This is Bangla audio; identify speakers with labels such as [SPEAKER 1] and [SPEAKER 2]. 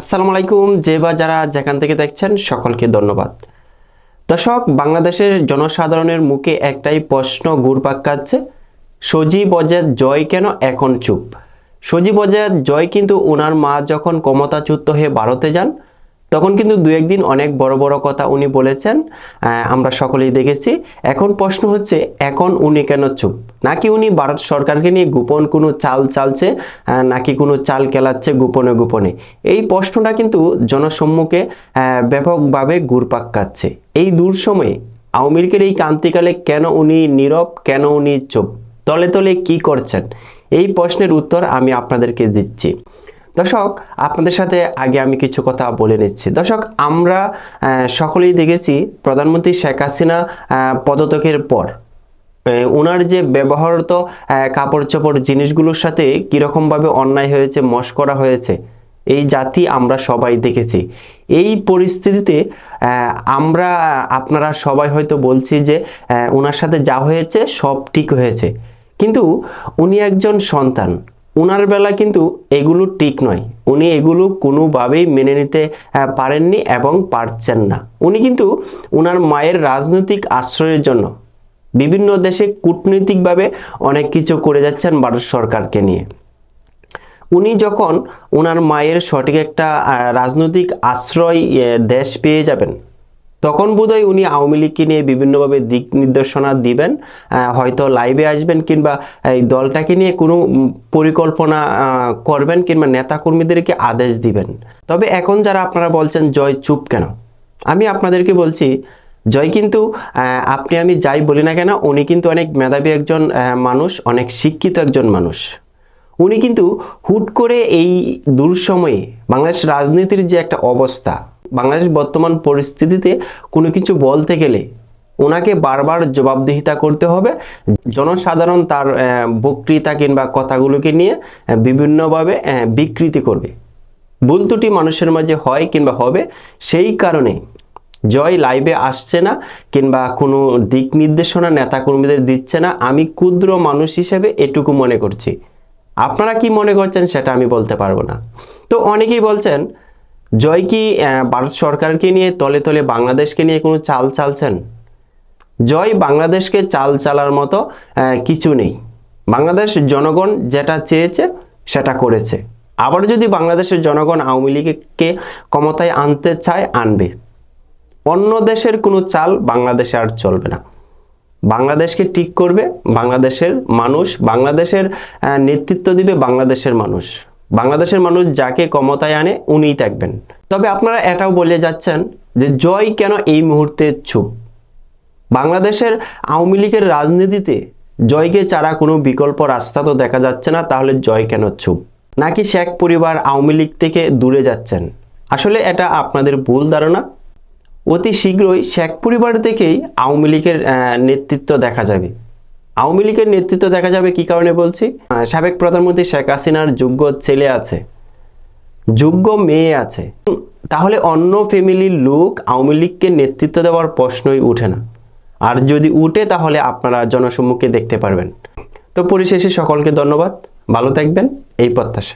[SPEAKER 1] আসসালামু আলাইকুম, যে বা যারা যেখান থেকে দেখছেন সকলকে ধন্যবাদ। দর্শক, বাংলাদেশের জনসাধারণের মুখে একটাই প্রশ্ন ঘুরপাক খাচ্ছে, সজীব অজাদ জয় কেন এখন চুপ? সজীব অজাদ জয় কিন্তু ওনার মা যখন ক্ষমতাচ্যুত হয়ে ভারতে যান তখন কিন্তু দু একদিন অনেক বড় বড় কথা উনি বলেছেন আমরা সকলেই দেখেছি। এখন প্রশ্ন হচ্ছে, এখন উনি কেন চুপ? নাকি উনি ভারত সরকারকে নিয়ে গোপন কোনো চাল চালছে নাকি কোনো চাল কেলাচ্ছে গোপনে গোপনে? এই প্রশ্নটা কিন্তু জনসম্মুখে ব্যাপকভাবে ঘুরপাক খাচ্ছে। এই দূর সময়ে আওয়ামী লীগের এই ক্রান্তিকালে কেন উনি নীরব, কেন উনি চুপ? তলে তলে কি করছেন? এই প্রশ্নের উত্তর আমি আপনাদেরকে দিচ্ছি। দর্শক, আপনাদের সাথে আগে আমি কিছু কথা বলে নিচ্ছি। দর্শক, আমরা সকলেই দেখেছি প্রধানমন্ত্রী শেখ হাসিনা পদত্যাগের পর ওনার যে ব্যবহৃত কাপড় চোপড় জিনিসগুলোর সাথে কীরকমভাবে অন্যায় হয়েছে মস্করা হয়েছে, এই জাতি আমরা সবাই দেখেছি। এই পরিস্থিতিতে আমরা, আপনারা সবাই হয়তো বলছি যে ওনার সাথে যা হয়েছে সব ঠিক হয়েছে। কিন্তু উনি একজন সন্তান। উনার বেলা কিন্তু এগুলো ঠিক নয়। উনি এগুলো কোনোভাবেই মেনে নিতে পারেননি এবং পারছেন না। উনি কিন্তু ওনার মায়ের রাজনৈতিক আশ্রয়ের জন্য বিভিন্ন দেশে কূটনৈতিকভাবে অনেক কিছু করে যাচ্ছেন ভারত সরকারকে নিয়ে। উনি যখন ওনার মায়ের সঠিক একটা রাজনৈতিক আশ্রয় দেশ পেয়ে যাবেন তখন বোধহয় উনি আওয়ামী লীগকে নিয়ে বিভিন্নভাবে দিক নির্দেশনা দিবেন হয়তো লাইভে আসবেন কিংবা এই দলটাকে নিয়ে কোনো পরিকল্পনা করবেন কিংবা নেতাকর্মীদেরকে আদেশ দিবেন। তবে এখন যারা আপনারা বলছেন, জয় চুপ কেন? আমি আপনাদেরকে বলছি, জয় কিন্তু আপনি আমি যাই বলি না কেন, উনি কিন্তু অনেক মেধাবী একজন মানুষ, অনেক শিক্ষিত একজন মানুষ। উনি কিন্তু হুট করে এই দুঃসময়ে বাংলাদেশ রাজনীতির যে একটা অবস্থা বাংলাদেশ বর্তমান পরিস্থিতিতে কোনো কিছু বলতে গেলে ওনাকে বারবার জবাবদিহিতা করতে হবে। জনসাধারণ তার বক্তৃতা কিংবা কথাগুলোকে নিয়ে বিভিন্নভাবে বিকৃতি করবে। ভুল মানুষের মাঝে হয় কিংবা হবে, সেই কারণে জয় লাইভে আসছে না কিংবা কোনো দিক নির্দেশনা নেতাকর্মীদের দিচ্ছে না। আমি ক্ষুদ্র মানুষ হিসেবে এটুকু মনে করছি। আপনারা কি মনে করছেন সেটা আমি বলতে পারব না। তো অনেকেই বলছেন জয় কি ভারত সরকারকে নিয়ে তলে তলে বাংলাদেশকে নিয়ে কোনো চাল চালছেন? জয় বাংলাদেশকে চাল চালার মতো কিছু নেই। বাংলাদেশ জনগণ যেটা চেয়েছে, সেটা করেছে। আবার যদি বাংলাদেশের জনগণ আওয়ামী লীগকে ক্ষমতায় আনতে চায়, আনবে। অন্য দেশের কোনো চাল বাংলাদেশে আর চলবে না। বাংলাদেশকে ঠিক করবে বাংলাদেশের মানুষ, বাংলাদেশের নেতৃত্ব দিবে বাংলাদেশের মানুষ। বাংলাদেশের মানুষ যাকে ক্ষমতায় আনে উনিই থাকবেন। তবে আপনারা এটাও বলে যাচ্ছেন যে জয় কেন এই মুহূর্তে চুপ? বাংলাদেশের আওয়ামী লীগের রাজনীতিতে জয়কে ছাড়া কোনো বিকল্প রাস্তা তো দেখা যাচ্ছে না, তাহলে জয় কেন চুপ? নাকি শেখ পরিবার আওয়ামী লীগ থেকে দূরে যাচ্ছেন? আসলে এটা আপনাদের ভুল ধারণা। অতি শীঘ্রই শেখ পরিবার থেকেই আওয়ামী লীগের নেতৃত্ব দেখা যাবে। আওয়ামী লীগের নেতৃত্ব দেখা যাবে কি কারণে বলছি? সাবেক প্রধানমন্ত্রী শেখ হাসিনার যোগ্য ছেলে আছে, যোগ্য মেয়ে আছে। তাহলে অন্য ফ্যামিলির লোক আওয়ামী লীগকে নেতৃত্ব দেওয়ার প্রশ্নই উঠে না। আর যদি উঠে, তাহলে আপনারা জনসম্মুখে দেখতে পারবেন। তো পরিশেষে সকলকে ধন্যবাদ। ভালো থাকবেন। এই প্রত্যাশা।